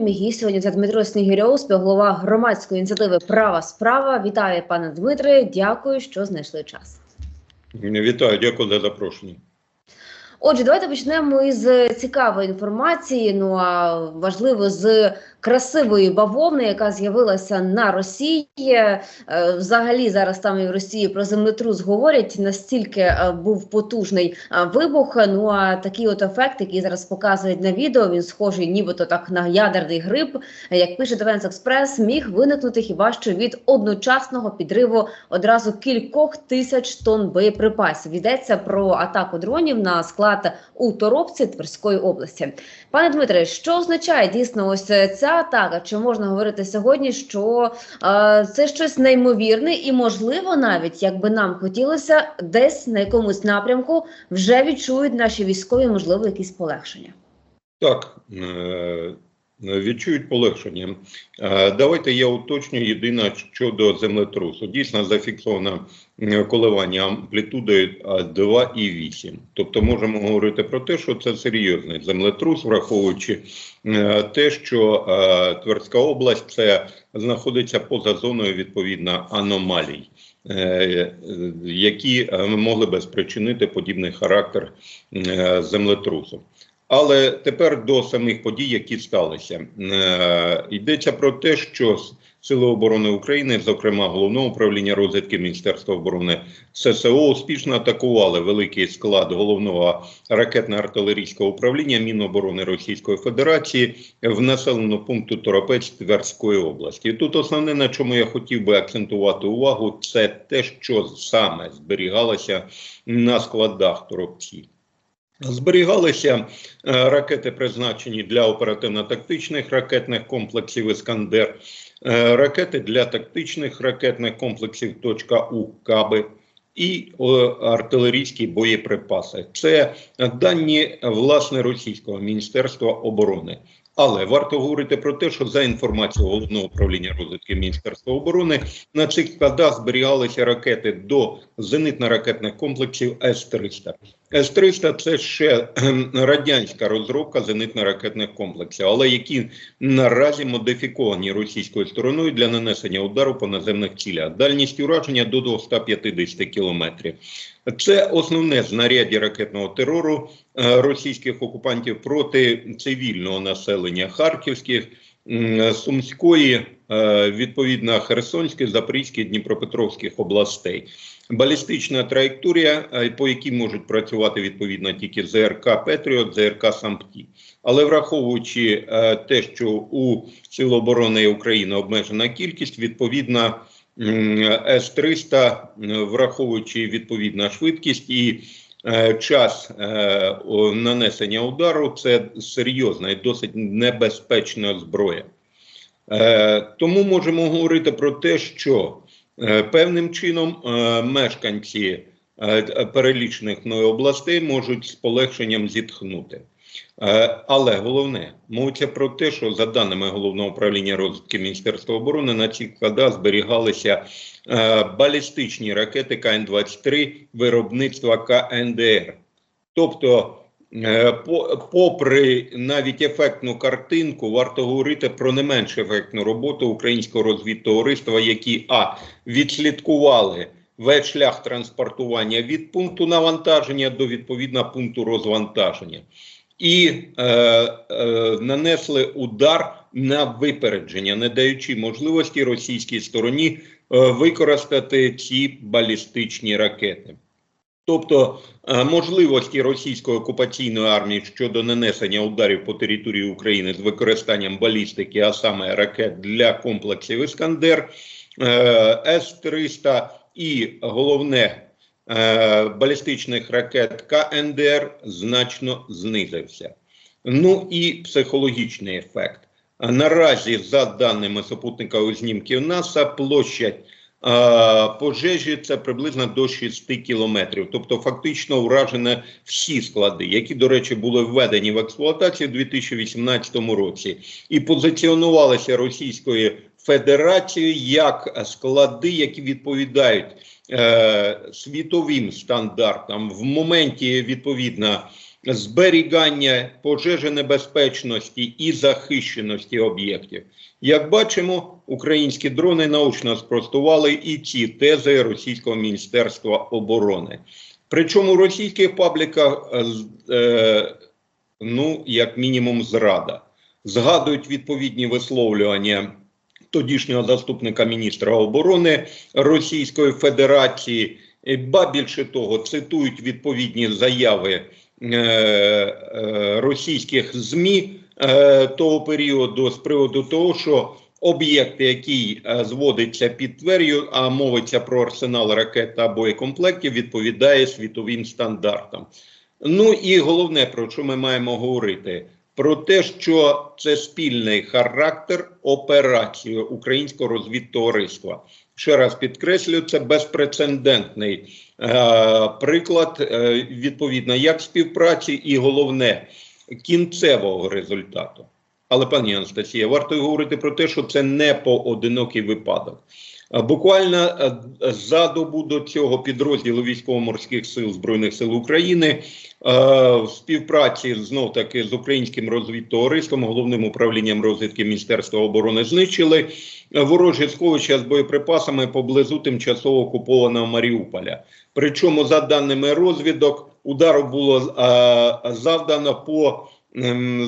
Мій сьогодні це Дмитро Снігирьов, співголова громадської ініціативи Права справа. Вітаю, пане Дмитре. Дякую, що знайшли час. Вітаю, дякую за запрошення. Отже, давайте почнемо із цікавої інформації. Ну а важливо з красивої бавовни, яка з'явилася на Росії. Е, Взагалі зараз там і в Росії про землетрус говорять настільки е, був потужний е, вибух. Ну а такий от ефект, який зараз показують на відео, він схожий, нібито так на ядерний гриб. Як пише Defense Express, міг виникнути хіба що від одночасного підриву одразу кількох тисяч тонн боєприпасів. Йдеться про атаку дронів на склад у Торопці Тверської області. Пане Дмитре, що означає дійсно ось ця атака? Чи можна говорити сьогодні, що е, це щось неймовірне і можливо, навіть якби нам хотілося, десь на якомусь напрямку вже відчують наші військові, можливо, якісь полегшення? Так, е, відчують полегшення. Е, Давайте я уточню єдине щодо землетрусу. Дійсно зафіксовано е, коливання амплітудою е, 2,8. Тобто можемо говорити про те, що це серйозний землетрус, враховуючи е, те, що е, Тверська область це знаходиться поза зоною відповідно аномалій. е, Які е, могли би спричинити подібний характер е, землетрусу. Але тепер до самих подій, які сталися, Е, йдеться про те, що Сили оборони України, зокрема головного управління розвідки Міністерства оборони ССО, успішно атакували великий склад головного ракетно-артилерійського управління Міноборони Російської Федерації в населеному пункту Торопець Тверської області. І тут основне, на чому я хотів би акцентувати увагу, це те, що саме зберігалося на складах Торопці. Зберігалися е, ракети, призначені для оперативно-тактичних ракетних комплексів Іскандер, е, ракети для тактичних ракетних комплексів «Точка У» Каби і е, артилерійські боєприпаси. Це дані власне російського міністерства оборони. Але варто говорити про те, що за інформацією головного управління розвідки Міністерства оборони на цих складах зберігалися ракети до зенитно-ракетних комплексів С-300. С-300 – це ще радянська розробка зенитно-ракетних комплексів, але які наразі модифіковані російською стороною для нанесення удару по наземних цілях. Дальність ураження до 250 кілометрів. Це основне знаряддя ракетного терору е, російських окупантів проти цивільного населення Харківських, Сумської, е, відповідно Херсонської, Запорізької, Дніпропетровських областей. Балістична траєкторія, е, по якій можуть працювати відповідно тільки ЗРК Петріот, ЗРК Сампті. Але враховуючи е, те, що у Сил оборони України обмежена кількість, відповідно С-300, враховуючи відповідна швидкість і е, час е, нанесення удару, це серйозна і досить небезпечна зброя. Е, Тому можемо говорити про те, що е, певним чином е, мешканці е, перелічених областей можуть з полегшенням зітхнути. Е, Але головне, мовиться про те, що за даними головного управління розвідки Міністерства оборони на цих складах зберігалися е, балістичні ракети КН-23 виробництва КНДР. Тобто, е, попри навіть ефектну картинку, варто говорити про не менш ефектну роботу українського розвідтовариства, які а відслідкували весь шлях транспортування від пункту навантаження до відповідно пункту розвантаження і е, е, нанесли удар на випередження, не даючи можливості російській стороні е, використати ці балістичні ракети. Тобто е, можливості російської окупаційної армії щодо нанесення ударів по території України з використанням балістики, а саме ракет для комплексів Іскандер, е, С-300 і головне балістичних ракет КНДР значно знизився. Ну і психологічний ефект. Наразі, за даними супутникових знімків НАСА, площадь е, пожежі це приблизно до 6 кілометрів. Тобто, фактично вражено всі склади, які, до речі, були введені в експлуатацію у 2018 році, і позиціонувалися Російською Федерацією як склади, які відповідають е, світовим стандартам в моменті відповідно зберігання пожежонебезпечності і захищеності об'єктів. Як бачимо, українські дрони научно спростували і ці тези Російського міністерства оборони. Причому в російських пабліках, е, е, ну, як мінімум, зрада. Згадують відповідні висловлювання тодішнього заступника міністра оборони Російської Федерації, ба більше того, цитують відповідні заяви е, е, російських ЗМІ е, того періоду з приводу того, що об'єкт, який зводиться під Твер'ю, а мовиться про арсенал ракет та боєкомплектів, відповідає світовим стандартам. Ну і головне, про що ми маємо говорити, про те, що це спільний характер операції українського розвідтовариства. Ще раз підкреслю, це безпрецедентний е, приклад е, відповідно як співпраці, і головне кінцевого результату. Але, пані Анастасія, варто говорити про те, що це не поодинокий випадок. Е, Буквально е, за добу до цього підрозділу військово-морських сил Збройних сил України е, в співпраці знов таки з українським розвідтовариством, головним управлінням розвідки Міністерства оборони знищили ворожі сховища з боєприпасами поблизу тимчасово окупованого Маріуполя. Причому, за даними розвідок, удару було завдано по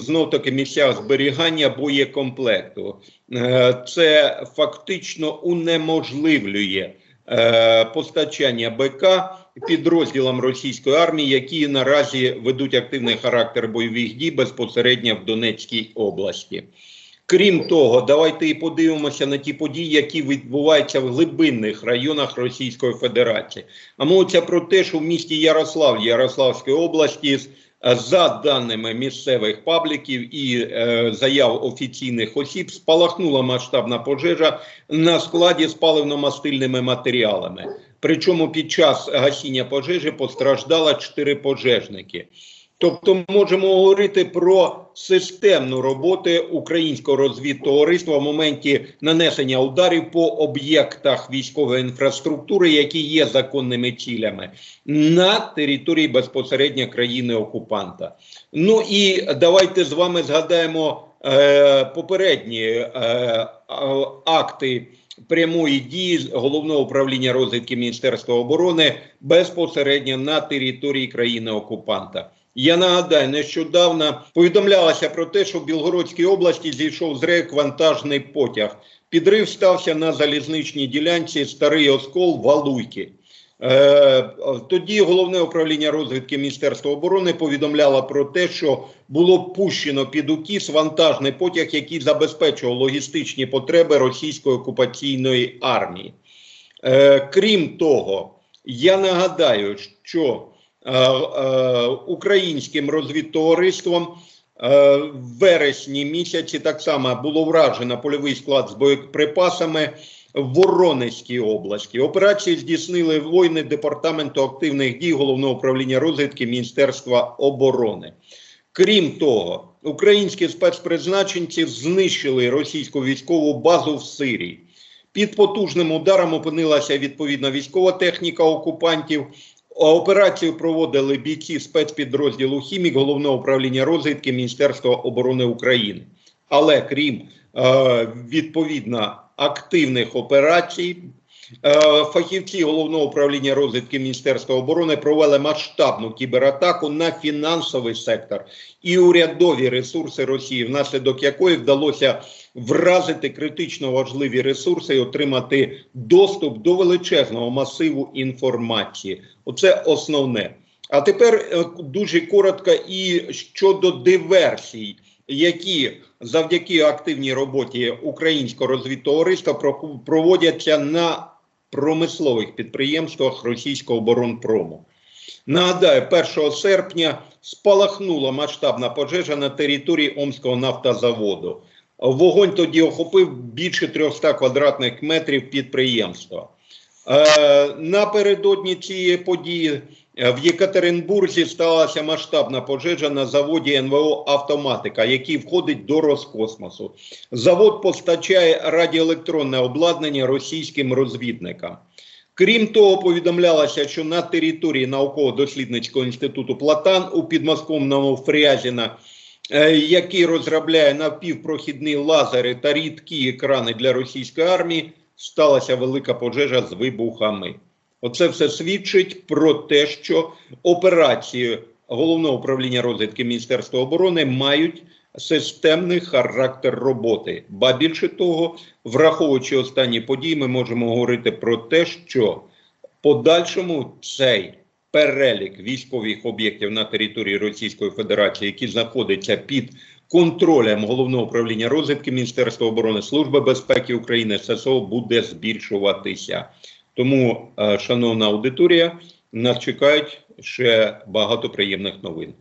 знов таки місцях зберігання боєкомплекту. Е, Це фактично унеможливлює е, постачання БК підрозділам російської армії, які наразі ведуть активний характер бойових дій безпосередньо в Донецькій області. Крім того, давайте і подивимося на ті події, які відбуваються в глибинних районах Російської Федерації. А мовиться про те, що в місті Ярослав Ярославської області з- за даними місцевих пабліків і е, заяв офіційних осіб, спалахнула масштабна пожежа на складі з паливно-мастильними матеріалами. Причому під час гасіння пожежі постраждало чотири пожежники. Тобто можемо говорити про системну роботу українського розвідтовариства в моменті нанесення ударів по об'єктах військової інфраструктури, які є законними цілями на території безпосередньо країни окупанта. Ну і давайте з вами згадаємо е, попередні е, акти прямої дії головного управління розвідки Міністерства оборони безпосередньо на території країни окупанта. Я нагадаю, нещодавно повідомлялося про те, що в Білгородській області зійшов з рейк вантажний потяг. Підрив стався на залізничній ділянці Старий Оскол Валуйки. Е, тоді головне управління розвідки Міністерства оборони повідомляло про те, що було пущено під укіс вантажний потяг, який забезпечував логістичні потреби російської окупаційної армії. Е, крім того, я нагадаю, що українським розвідтовариством е, в вересні місяці так само було вражено польовий склад з боєприпасами в Воронезькій області. Операції здійснили воїни департаменту активних дій головного управління розвідки Міністерства оборони. Крім того, українські спецпризначенці знищили російську військову базу в Сирії. Під потужним ударом опинилася відповідна військова техніка окупантів. Операцію проводили бійці спецпідрозділу Хімік головного управління розвідки Міністерства оборони України. Але крім е, відповідно активних операцій, фахівці головного управління розвідки Міністерства оборони провели масштабну кібератаку на фінансовий сектор і урядові ресурси Росії, внаслідок якої вдалося вразити критично важливі ресурси і отримати доступ до величезного масиву інформації. Оце основне. А тепер е, дуже коротко і щодо диверсій, які завдяки активній роботі українського розвідтовариства про- проводяться на промислових підприємствах російського оборонпрому. Нагадаю, 1 серпня спалахнула масштабна пожежа на території Омського нафтозаводу. Вогонь тоді охопив більше 300 квадратних метрів підприємства. Е, напередодні цієї події в Єкатеринбурзі сталася масштабна пожежа на заводі НВО Автоматика, який входить до Роскосмосу. Завод постачає радіоелектронне обладнання російським розвідникам. Крім того, повідомлялося, що на території науково-дослідницького інституту Платан у підмосковному Фрязіна, е, який розробляє напівпрохідні лазери та рідкі екрани для російської армії, сталася велика пожежа з вибухами. Оце все свідчить про те, що операції головного управління розвідки Міністерства оборони мають системний характер роботи. Ба більше того, враховуючи останні події, ми можемо говорити про те, що подальшому цей перелік військових об'єктів на території Російської Федерації, які знаходяться під контролем головного управління розвідки Міністерства оборони Служби безпеки України ССО буде збільшуватися. Тому, е, шановна аудиторія, нас чекають ще багато приємних новин.